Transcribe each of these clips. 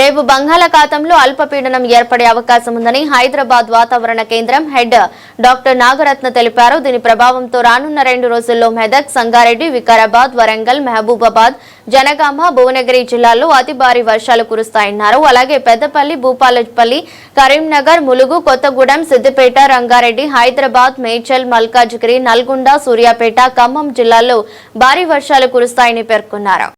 రేపు బంగాళాఖాతంలో అల్పపీడనం ఏర్పడే అవకాశం ఉందని హైదరాబాద్ వాతావరణ కేంద్రం హెడ్ డాక్టర్ నాగరత్న తెలిపారు. దీని ప్రభావంతో రానున్న రెండు రోజుల్లో మెదక్ సంగారెడ్డి వికారాబాద్ వరంగల్ మహబూబాబాద్ జనగామ భువనగిరి జిల్లాల్లో అతి భారీ వర్షాలు కురుస్తాయన్నారు. అలాగే పెద్దపల్లి భూపాలపల్లి కరీంనగర్ ములుగు కొత్తగూడెం సిద్దిపేట రంగారెడ్డి హైదరాబాద్ మేడ్చల్ మల్కాజ్గిరి నల్గొండ సూర్యాపేట ఖమ్మం జిల్లాల్లో భారీ వర్షాలు కురుస్తాయని పేర్కొన్నారు.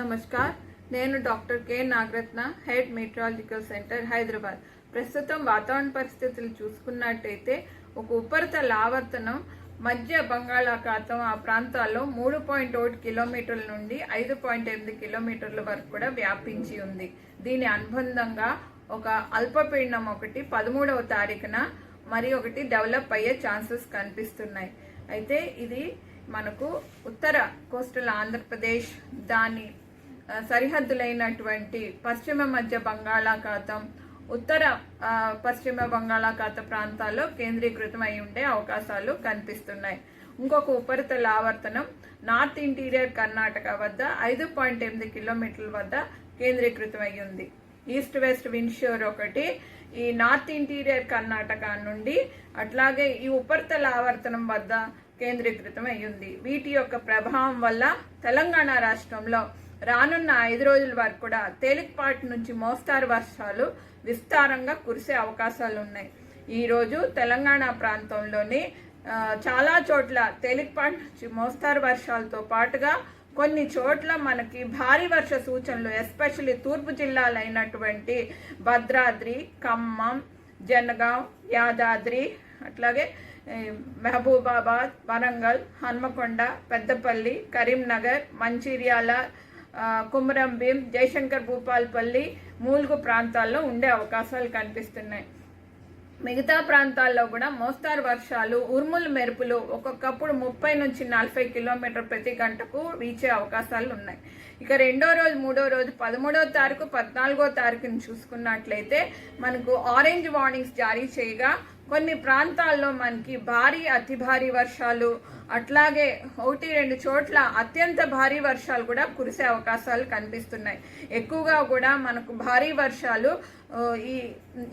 నమస్కార్. నేను doctor K. Nagaratna head metrological centre Hyderabad. ప్రస్తుతం వాతావరణ పరిస్థితులు చూసుకున్నట్టయితే ఒక ఉపరితల ఆవర్తనం మధ్య బంగాళాఖాతం ఆ ప్రాంతాల్లో మూడు పాయింట్ ఒకటి కిలోమీటర్ల నుండి ఐదు పాయింట్ ఎనిమిది కిలోమీటర్ల వరకు కూడా వ్యాపించి ఉంది. దీని అనుబంధంగా ఒక అల్పపీడనం ఒకటి పదమూడవ తారీఖున మరి ఒకటి డెవలప్ అయ్యే ఛాన్సెస్ కనిపిస్తున్నాయి. అయితే ఇది మనకు ఉత్తర కోస్టల్ ఆంధ్రప్రదేశ్ దాని సరిహద్దులైనటువంటి పశ్చిమ మధ్య బంగాళాఖాతం ఉత్తర పశ్చిమ బంగాళాఖాత ప్రాంతాల్లో కేంద్రీకృతం అయి ఉండే అవకాశాలు కనిపిస్తున్నాయి. ఇంకొక ఉపరితల ఆవర్తనం నార్త్ ఇంటీరియర్ కర్ణాటక వద్ద ఐదు పాయింట్ ఎనిమిది కిలోమీటర్ల వద్ద కేంద్రీకృతం అయి ఉంది. ఈస్ట్ వెస్ట్ విండ్షోర్ ఒకటి ఈ నార్త్ ఇంటీరియర్ కర్ణాటక నుండి అట్లాగే ఈ ఉపరితల ఆవర్తనం వద్ద కేంద్రీకృతం అయ్యింది వీటి యొక్క ప్రభావం వల్ల తెలంగాణ రాష్ట్రంలో రానున్న ఐదు రోజుల వరకు కూడా తేలికపాటి నుంచి మోస్తారు వర్షాలు విస్తారంగా కురిసే అవకాశాలు ఉన్నాయి ఈరోజు తెలంగాణ ప్రాంతంలోని చాలా చోట్ల తేలికపాటి నుంచి మోస్తారు వర్షాలతో పాటుగా కొన్ని చోట్ల మనకి భారీ వర్ష సూచనలు ఎస్పెషల్లీ తూర్పు జిల్లాలైనటువంటి భద్రాద్రి ఖమ్మం జనగాం యాదాద్రి అట్లాగే మహబూబాబాద్ వరంగల్ హన్మకొండ పెద్దపల్లి కరీంనగర్ మంచిర్యాల కుమరం భీం జయశంకర్ భూపాల్పల్లి మూలుగు ప్రాంతాల్లో ఉండే అవకాశాలు కనిపిస్తున్నాయి. మిగతా ప్రాంతాల్లో కూడా మోస్తారు వర్షాలు ఉరుములు మెరుపులు ఒక్కొక్కప్పుడు ముప్పై నుంచి నలభై కిలోమీటర్ ప్రతి గంటకు వీచే అవకాశాలు ఉన్నాయి. ఇక రెండో రోజు మూడో రోజు పదమూడో తారీఖు పద్నాలుగో తారీఖుని చూసుకున్నట్లయితే మనకు ఆరెంజ్ వార్నింగ్స్ జారీ చేయగా కొన్ని ప్రాంతాల్లో మనకి భారీ అతి భారీ వర్షాలు అట్లాగే ఒకటి రెండు చోట్ల అత్యంత భారీ వర్షాలు కూడా కురిసే అవకాశాలు కనిపిస్తున్నాయి. ఎక్కువగా కూడా మనకు భారీ వర్షాలు ఈ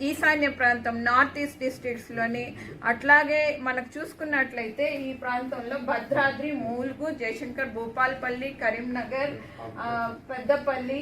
ఈశాన్య ప్రాంతం నార్త్ ఈస్ట్ డిస్ట్రిక్ట్స్లోని అట్లాగే మనకు చూసుకున్నట్లయితే ఈ ప్రాంతంలో భద్రాద్రి మూల్గు జయశంకర్ భూపాల్పల్లి కరీంనగర్ పెద్దపల్లి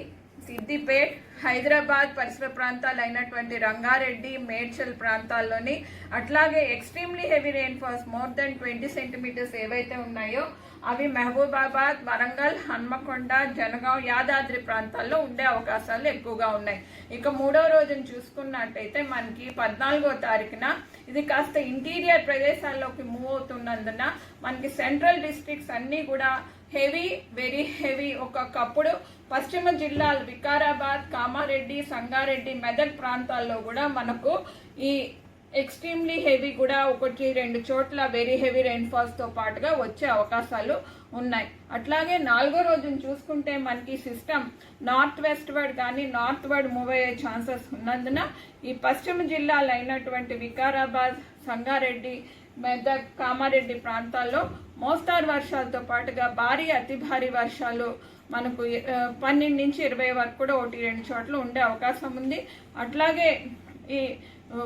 సిద్దిపేట్ హైదరాబాద్ పరిసర ప్రాంతాలు అయినటువంటి రంగారెడ్డి మేడ్చల్ ప్రాంతాల్లోని అట్లాగే extremely heavy rainfalls more than twenty centimetres ఏవైతే ఉన్నాయో అవి మహబూబాబాద్ వరంగల్ హన్మకొండ జనగాం యాదాద్రి ప్రాంతాల్లో ఉండే అవకాశాలు ఎక్కువగా ఉన్నాయి. ఇక మూడో రోజును చూసుకున్నట్టయితే మనకి పద్నాలుగో తారీఖున ఇది కాస్త ఇంటీరియర్ ప్రదేశాల్లోకి మూవ్ అవుతున్నందున మనకి సెంట్రల్ డిస్ట్రిక్ట్స్ అన్నీ కూడా హెవీ వెరీ హెవీ ఒకప్పుడు పశ్చిమ జిల్లాలు వికారాబాద్ కామారెడ్డి సంగారెడ్డి మెదక్ ప్రాంతాల్లో కూడా మనకు ఈ ఎక్స్ట్రీమ్లీ హెవీ కూడా ఒకటి రెండు చోట్ల వెరీ హెవీ రెయిన్ఫాల్స్తో పాటుగా వచ్చే అవకాశాలు ఉన్నాయి. అట్లాగే నాలుగో రోజున చూసుకుంటే మనకి సిస్టమ్ నార్త్ వెస్ట్ వర్డ్ కానీ నార్త్ వర్డ్ మూవ్ అయ్యే ఛాన్సెస్ ఉన్నందున ఈ పశ్చిమ జిల్లాలు అయినటువంటి వికారాబాద్ సంగారెడ్డి మెదక్ కామారెడ్డి ప్రాంతాల్లో మోస్తారు వర్షాలతో పాటుగా భారీ అతి భారీ వర్షాలు మనకు పన్నెండు నుంచి ఇరవై వరకు కూడా ఒకటి రెండు చోట్ల ఉండే అవకాశం ఉంది. అట్లాగే ఈ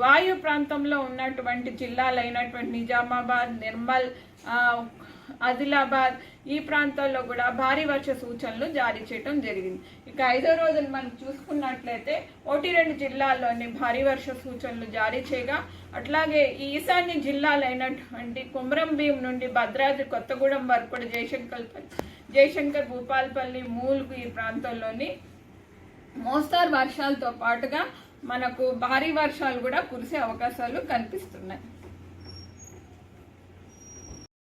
వాయు ప్రాంతంలో ఉన్నటువంటి జిల్లాలు అయినటువంటి నిజామాబాద్ నిర్మల్ ఆ, ఆదిలాబాద్ ఈ ప్రాంతాల్లో కూడా భారీ వర్ష సూచనలు జారీ చేయడం జరిగింది. ఇక ఐదో రోజులు మనం చూసుకున్నట్లయితే ఒకటి రెండు జిల్లాల్లోని భారీ వర్ష సూచనలు జారీ చేయగా అట్లాగే ఈ ఈశాన్య జిల్లాలైనటువంటి కుమరం భీం నుండి భద్రాద్రి కొత్తగూడెం వరకు కూడా జయశంకర్ జయశంకర్ భూపాల్పల్లి మూలుగు ఈ ప్రాంతంలోని మోస్తారు వర్షాలతో పాటుగా మనకు భారీ వర్షాలు కూడా కురిసే అవకాశాలు కనిపిస్తున్నాయి.